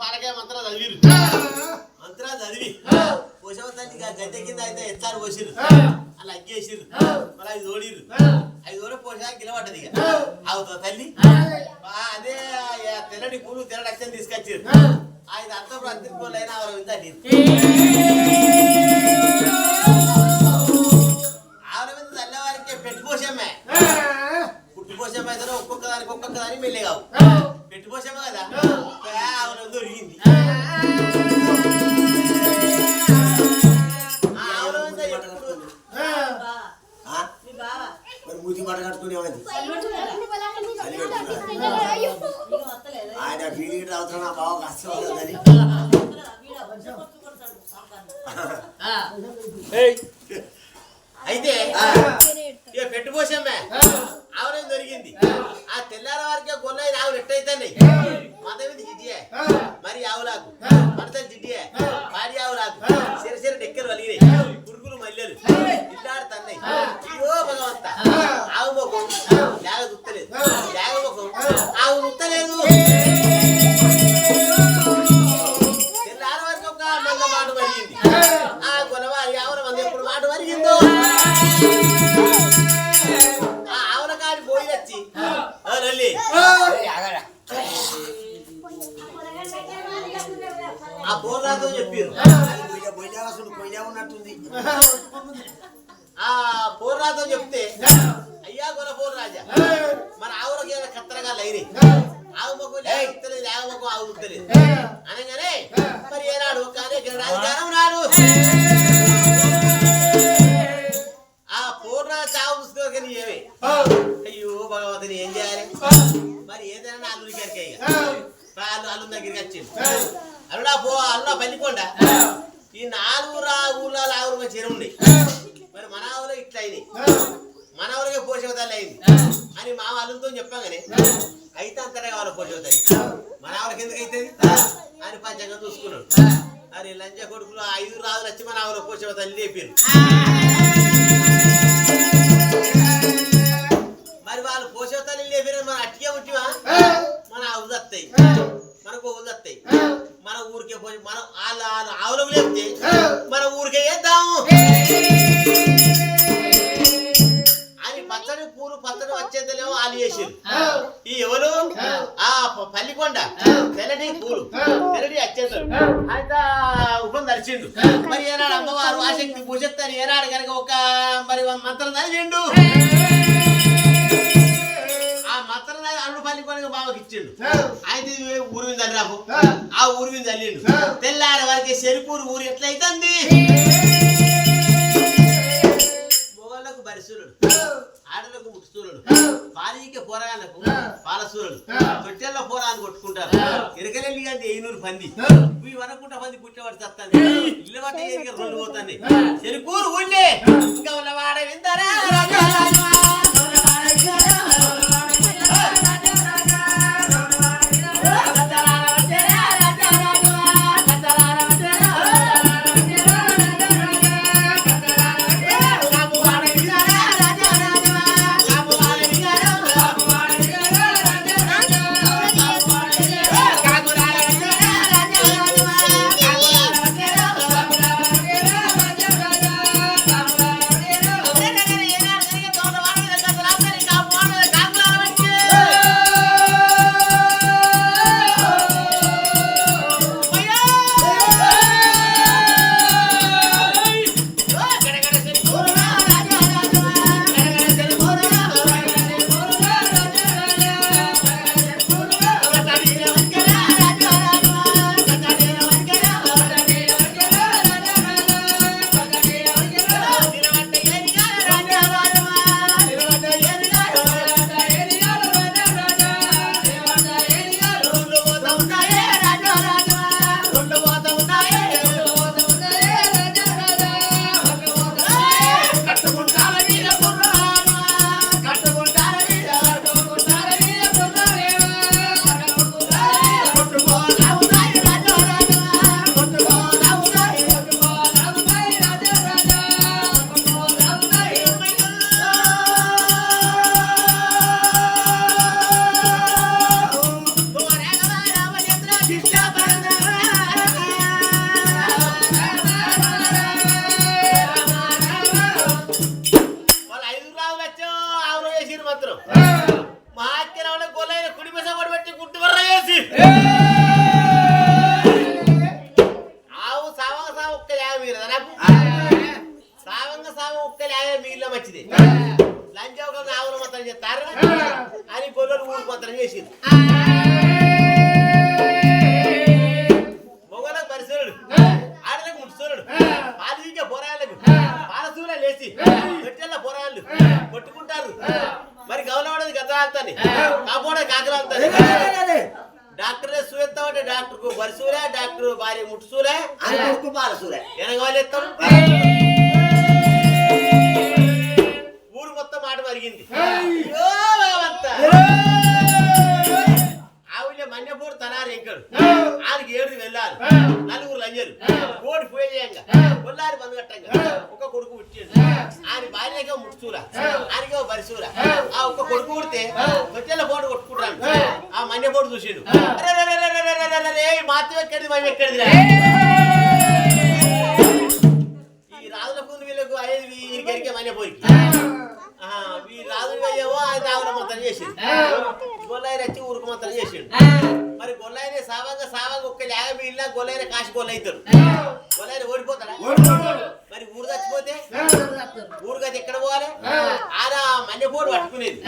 పాలకే మంత్రాలు చదివిరు. మంత్రాలు చదివి. పోషవ తల్లి గా గద్దె కింద అయితే ఎత్తారు పోసిరు. అలా అగ్గేసిరు. మళ్ళీ ఐదు ఓడిరు ఐదు ఓడి పోసా గిలబడ్డది ఇక. అవుతా తల్లి? అదే తెల్లటి పూలు తెల్లటి అక్షరం తీసుకొచ్చారు. ఆయన అర్థం అంతిపోలు అయినా ఆవిడ విందండి ఆవిడ మీద తెల్లవారికే పెట్టుకోసమే పుట్టిపోసమ్మ అయితే ఒక్కొక్క దానికి ఒక్కొక్క దానికి మెల్లే కావు. పెట్టుకోసమ్మ కదా ఆవిడ దొరికింది? మరి మూతి మాట ఆయన అవుతున్నా నా బావ కష్టం అవుతుందని అయితే ఇక పెట్టుకోసమ్మే ఆవిడ దొరికింది ఆ. తెల్లార వారికే గొల్ల ఆవిడ ఎట్టయితే మీద జిడ్డియే. మరి ఆవులాకు. మనతో జిడ్డియే. ఆ బోర్రాతో చెప్పారు అసలు పోయినా ఉన్నట్టుంది. ఆ పోర్రాతో చెప్తే అయ్యా గొల పోరు రాజా మన ఆవులకి ఏమైనా కత్తరగా లైరి. ఆవు మొక్కు లేకపోతే ఆవు మొక్కు ఆవు ఉత్తలేదు అనగానే మరి ఏనాడు కానీ రాజకారం నాడు ఆ. పూర్ణ చావు చూసుకోకని ఏమే? అయ్యో భగవంతుని ఏం చేయాలి? మరి ఏదైనా అల్లుడి గారికి అల్లు అల్లు దగ్గరికి వచ్చింది అల్లుడా పో అల్లా పల్లికొండ ఈ నాలుగు రా ఊళ్ళో ఆవులు మంచి ఉన్నాయి మరి మన ఆవులో ఇట్లా అయినాయి. మన ఆవులకే పోషవతాలు అయింది. అని మా వాళ్ళతో చెప్పాగానే అయితే అంతనే కావాలి పోషవతాయి మన ఆవులకి ఎందుకు అవుతుంది అని పంచంగా చూసుకున్నాడు. అరే లంజ కొడుకులు ఐదు రాజులు వచ్చి మన ఆవుల పోషవతాలు లేపారు. మరి వాళ్ళు పోషవతాలు లేపారు మన అట్టిగా ఉంటివా? మన ఆవులు వస్తాయి మన గోవులు వస్తాయి మన ఊరికే పోయి మనం వాళ్ళ వాళ్ళ ఆవులకు లేపితే మన ఊరికే వేద్దాము అని పచ్చడి పూలు పచ్చడి వచ్చేదేమో వాళ్ళు చేసారు ఈ ఎవరు? ఆ పల్లికొండ. తెల్లటి పూలు. తెల్లటి అత్యంతలు అయితే ఉపం దర్శిండు మరి ఏనాడు అమ్మవారు ఆసక్తి పూజెత్తారు ఏనాడు కనుక ఒక మరి మంత్రం చదివిండు. పల్లికొండ బావకి ఇచ్చిండు. అయితే ఊరు మీద రాకు. ఆ. ఊరు మీద చల్లిండు తెల్లారి వరకు చెరుకూరు ఊరు ఎట్లయితుంది? మొగళ్ళకు బరిసూరుడు ఆడలకు ముట్టుసూరుడు పాలికే పోరాళ్ళకు పాలసూరుడు తొట్టెల్లో పోరాన్ని కొట్టుకుంటారు. ఇరకలెల్లి కానీ ఎయినూరు పంది. ఇవి వనకుంట పంది పుట్టేవాడు చస్తాను ఇల్లు పట్ట రెండు పోతాయి చెరుకూరు ఊళ్ళే ఇంకా ఉన్నవాడ వింటారా తనకు సావంగా సావం ఒక్కలే ఆగే మిగిలిన మంచిది లంచ్ అవకాశం ఆవులు మొత్తం చేస్తారు. అని గొల్లలు ఊరుకొత్తని చేసింది మొగలకు పరిశీలడు. ఆడలకు ముట్టుసోలడు. పాలు తీసే పోరాళ్ళకు పాలసూల లేచి. పెట్టెళ్ళ పోరాళ్ళు కొట్టుకుంటారు. మరి గౌరవం గతాలు కాపోడ కాకలు అంటే డాక్టర్కు బరిసూలే డాక్టర్ భార్య ముట్టుసూలే అని కొడుకు వాళ్ళు ఎత్తాం. ఊరు మొత్తం మాట మరిగింది. ఆవిడ మన్యపోడు తలారి ఎంకడు ఆయనకి ఏడు వెళ్ళాలి నలుగురు లంజరు పుడితే తొట్టెల పోటు కొట్టుకుంటాను. ఆ. చూసిండు. అరే, అరే, ఈ మాత్రం ఎక్కడిది మనం ఎక్కడిది ఈ రాజుల ముందు వీళ్ళకు అయ్యేది వీరికి ఎరికే మన్యపోయికి ఆహా, ఈ రాజులు అయ్యేవో ఆయన రావుల మొత్తం చేసిండు. గొల్లాయి వచ్చి ఊరుకు మొత్తం చేసిండు. మరి గొల్లాయినే సావంగా సావంగా ఒక్క లేగ మిగిలిన గొల్లాయిన కాశి గొల్ల అవుతాడు గొల్లాయిన ఓడిపోతాడా మరి ఊరు చచ్చిపోతే? ఊరు గది ఎక్కడ పోవాలి? ఆడ మల్లెపోటు పట్టుకునేది.